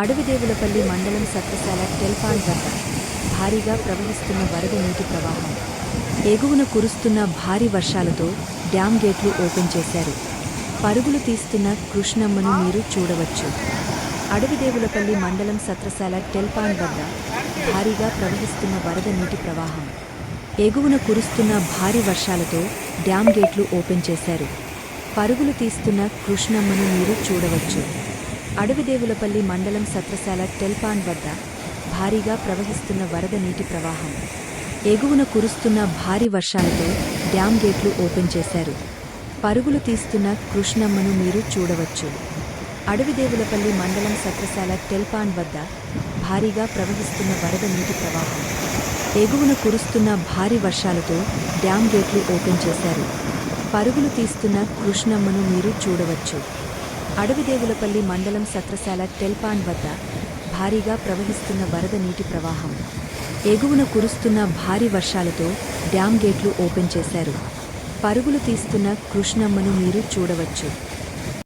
అడవిదేవులపల్లి మండలం సత్రశాల టెల్పాన్ వద్ద భారీగా ప్రవహిస్తున్న వరద నీటి ప్రవాహం. ఎగువన కురుస్తున్న భారీ వర్షాలతో డ్యాం గేట్లు ఓపెన్ చేశారు. పరుగులు తీస్తున్న కృష్ణమ్మను మీరు చూడవచ్చు. అడవిదేవులపల్లి మండలం సత్రశాల టెల్పాన్ వద్ద భారీగా ప్రవహిస్తున్న వరద నీటి ప్రవాహం. ఎగువన కురుస్తున్న భారీ వర్షాలతో డ్యామ్ గేట్లు ఓపెన్ చేశారు. పరుగులు తీస్తున్న కృష్ణమ్మను మీరు చూడవచ్చు. అడవిదేవులపల్లి మండలం సత్రశాల టెల్పాన్ వద్ద భారీగా ప్రవహిస్తున్న వరద నీటి ప్రవాహం. ఎగువన కురుస్తున్న భారీ వర్షాలతో డ్యాం గేట్లు ఓపెన్ చేశారు. పరుగులు తీస్తున్న కృష్ణమ్మను మీరు చూడవచ్చు. అడవిదేవులపల్లి మండలం సత్రశాల టెల్పాన్ వద్ద భారీగా ప్రవహిస్తున్న వరద నీటి ప్రవాహం. ఎగువన కురుస్తున్న భారీ వర్షాలతో డ్యాం గేట్లు ఓపెన్ చేశారు. పరుగులు తీస్తున్న కృష్ణమ్మను మీరు చూడవచ్చు. అడవిదేవులపల్లి మండలం సత్రశాల టెల్పాన్ వద్ద భారీగా ప్రవహిస్తున్న వరద నీటి ప్రవాహం. ఎగువన కురుస్తున్న భారీ వర్షాలతో డ్యామ్ గేట్లు ఓపెన్ చేశారు. పరుగులు తీస్తున్న కృష్ణమ్మను మీరు చూడవచ్చు.